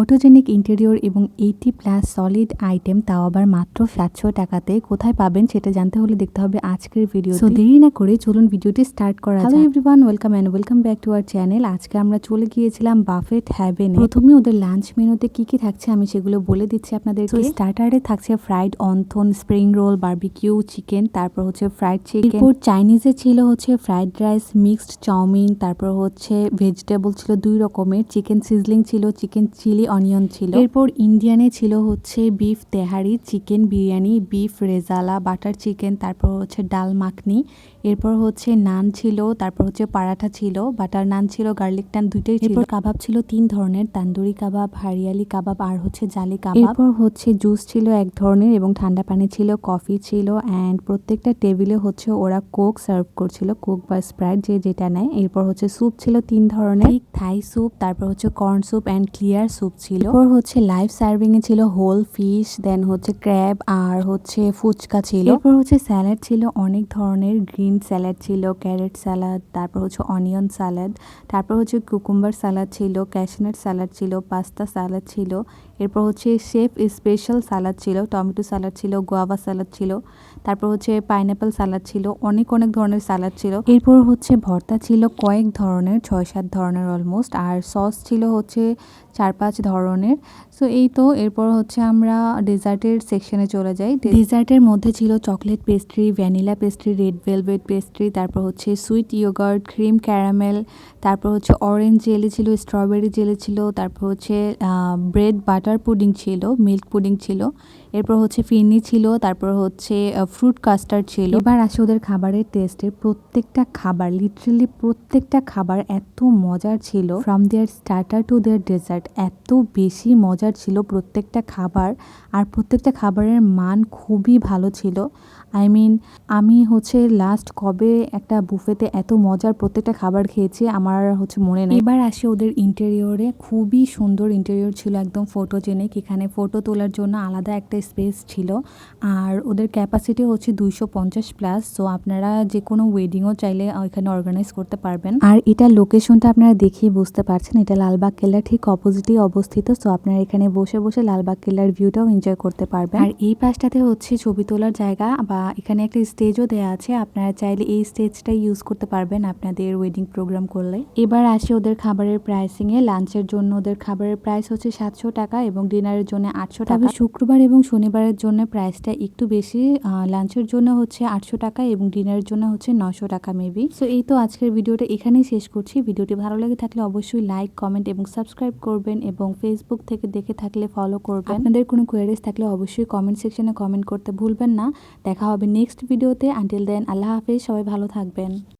Photogenic interior এবং এইটি plus solid item তাও আবার মাত্র সাতশো টাকাতে। কোথায় পাবেন সেটা জানতে হলে দেখতে হবে আজকের ভিডিও সো দেরি না করে চলুন ভিডিওটি স্টার্ট করা hello everyone welcome and welcome back to our channel আজকে আমরা চলে গিয়েছিলাম বাফেট হ্যাভেনে প্রথমে ওদের লাঞ্চ মেনুতে কি কি থাকছে আমি সেগুলো বলে দিচ্ছি আপনাদের স্টার্টারে থাকছে fried wonton spring roll barbecue chicken তারপর হচ্ছে ফ্রাইড চিকেন এরপর চাইনিজে ছিল হচ্ছে ফ্রাইড রাইস মিক্সড চাউমিন তারপর হচ্ছে ভেজিটেবল ছিল দুই রকমের। চিকেন সিজলিং ছিল চিকেন চিলি অনিয়ন ছিল। এরপর ইন্ডিয়ানে ছিল হচ্ছে beef tehari chicken biryani beef rezala butter chicken তারপর হচ্ছে ডাল মাখনি এরপর হচ্ছে নান ছিল তারপর হচ্ছে পারাঠা ছিল বাটার নান ছিল গার্লিক নান দুইটাই ছিল। কাবাব ছিল তিন ধরনের তান্দুরি কাবাব হারিয়ালি কাবাব আর হচ্ছে জালি কাবাব। এরপর হচ্ছে জুস ছিল এক ধরনের এবং ঠান্ডা পানি ছিল কফি ছিল অ্যান্ড প্রত্যেকটা টেবিলে হচ্ছে ওরা কোক সার্ভ করছিল কোক বা স্প্রাইট যে যেটা নেয়। এরপর হচ্ছে স্যুপ ছিল তিন ধরনের থাই স্যুপ তারপর হচ্ছে corn soup and clear soup ছিল। এরপর হচ্ছে লাইভ সার্ভিং এ ছিল হোল ফিশ দেন হচ্ছে ক্র্যাব আর হচ্ছে ফুচকা ছিল। এরপর হচ্ছে স্যালাড ছিল, অনেক ধরনের গ্রিন স্যালাড ছিল ক্যারেট স্যালাড তারপর হচ্ছে অনিয়ন স্যালাড তারপর হচ্ছে কুকুম্বার স্যালাড ছিল ক্যাশনাট স্যালাড ছিল পাস্তা স্যালাড ছিল, এরপর হচ্ছে শেফ স্পেশাল সালাদ ছিল টমেটো সালাদ ছিল গোয়াভা সালাদ ছিল, তারপর হচ্ছে পাইনাপেল সালাদ ছিল, অনেক অনেক ধরনের সালাদ ছিল। এরপর হচ্ছে ভর্তা ছিল কয়েক ধরনের, ছয় সাত ধরনের অলমোস্ট আর সস ছিল হচ্ছে চার পাঁচ ধরনের। সো এই তো এরপর হচ্ছে আমরা ডেজার্টের সেকশনে চলে যাই। ডেজার্টের মধ্যে ছিল chocolate pastry vanilla pastry red velvet pastry তারপর হচ্ছে সুইট ইয়োগার্ট ক্রিম ক্যারামেল তারপর হচ্ছে অরেঞ্জ জেলি ছিল স্ট্রবেরি জেলি ছিল তারপর হচ্ছে ব্রেড বাটার পুডিং ছিল মিল্ক পুডিং ছিল এরপর হচ্ছে ফিরনি ছিল তারপর হচ্ছে ফ্রুট কাস্টার্ড ছিল। এবার আসে ওদের খাবারের টেস্টে প্রত্যেকটা খাবার লিটারেলি প্রত্যেকটা খাবার এত মজার ছিল। From their starter to their dessert এত বেশি মজার ছিল প্রত্যেকটা খাবার আর প্রত্যেকটা খাবারের মান খুবই ভালো ছিল। আই মিন আমি হচ্ছে লাস্ট কবে একটা বুফেতে এত মজার প্রত্যেকটা খাবার খেয়েছি আমার হচ্ছে মনে নেই। এবার আসে ওদের ইন্টেরিয়রে খুবই সুন্দর ইন্টেরিয়র ছিল একদম ফটোজেনিক এখানে ফটো তোলার জন্য আলাদা একটা স্পেস ছিল। আর ওদের ক্যাপাসিটি হচ্ছে দুইশো পঞ্চাশ প্লাস সো আপনারা যে কোনো ওয়েডিংও চাইলে এখানে অর্গানাইজ করতে পারবেন। আর এটা লোকেশনটা আপনারা দেখিয়ে বুঝতে পারছেন। এটা লালবাগ কেল্লার ঠিক অপোজিটেই অবস্থিত সো আপনারা এখানে বসে বসে লালবাগ কেল্লার ভিউটাও এনজয় করতে পারবেন। আর এই পাশটাতে হচ্ছে ছবি তোলার জায়গা বা এখানে একটা স্টেজও দেওয়া আছে আপনারা চাইলে এই স্টেজটা ইউজ করতে পারবেন আপনাদের ওয়েডিং প্রোগ্রাম করলে। এবার আসে ওদের খাবারের প্রাইসিংয়ে লাঞ্চের জন্য ওদের খাবারের প্রাইস হচ্ছে সাতশো টাকা এবং ডিনারের জন্য আটশো টাকা। শুক্রবার এবং শনিবারের জন্য প্রাইসটা একটু বেশি লাঞ্চের জন্য হচ্ছে আটশো টাকা এবং ডিনারের জন্য হচ্ছে নশো টাকা মেবি সো এই তো আজকের ভিডিওটা এখানেই শেষ করছি। ভিডিওটি ভালো লাগে থাকলে অবশ্যই লাইক কমেন্ট এবং সাবস্ক্রাইব করবেন এবং ফেসবুক থেকে দেখে থাকলে ফলো করবেন। আপনাদের কোনো কোয়ারিজ থাকলে অবশ্যই কমেন্ট সেকশনে কমেন্ট করতে ভুলবেন না। দেখা হবে নেক্সট ভিডিওতে আনটিল দেন আল্লাহ হাফিজ। সবাই ভালো থাকবেন।